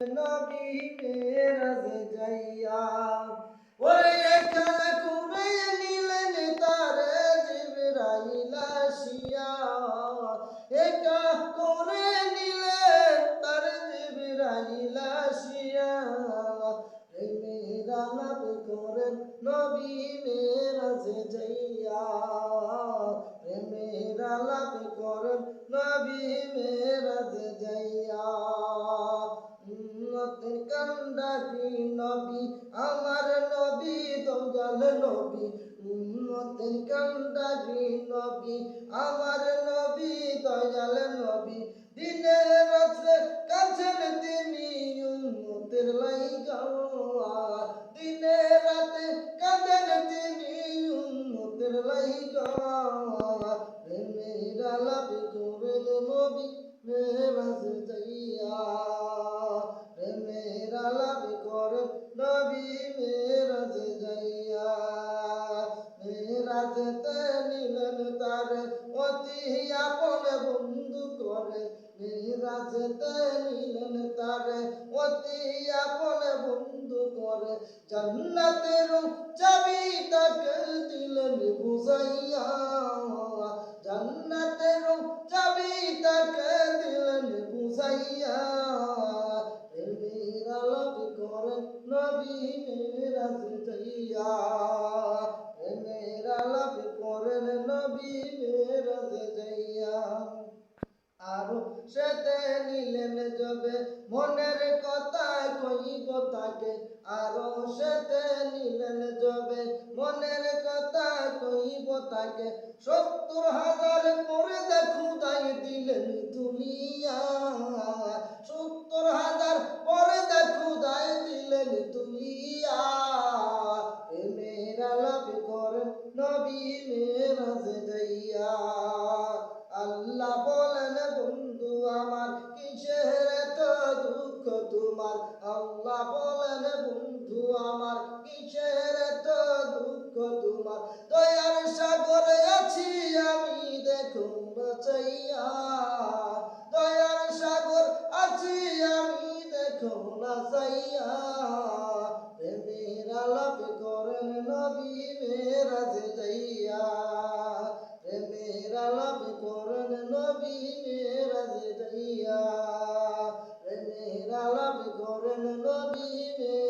নবী মেরাজ যাইয়া ওরে একা করে নিলেন তারে জিবরাইল আসিয়া একা করে নিলেন তারে জিবরাইল আসিয়া প্রেমের আলাপ করেন, নবী মেরাজ যাইয়া প্রেমের আলাপ করেন নবী মেরাজ যাইয়া। কান্ডারি নবী আমার নবী দয়াল নবী উম্মতের কান্ডারি নবী আমার নবী দয়াল নবী অতি আপন বন্ধু করে মেরাজতে নিলেন তারে। অতি আপন বন্ধু করে, জান্নাতের চাবি তাকে দিলেন বুঝাইয়া। জান্নাতের চাবি তাকে দিলেন বুঝাইয়া। প্রেমের আলাপ নবী মেরাজ যাইয়া। আরও সেতে নিলেন যবে, মনের কথা কইব তাকে। আরও সেতে নিলেন যবে, মনের কথা কইব তাকে। সত্তর হাজার করে দেখো দাই দিলেন তুলিয়া দুঃখ তোমার। আল্লাহ বলেন, বন্ধু আমার, কিসের দুঃখ তোমার? দয়ার সাগরে আছি আমি, দেখুন দয়ার সাগর আছি আমি না চাইয়া প্রেমের আলাপ করেন নবী মেরাজ যাইয়া। প্রেমের আলাপ করেন নবী me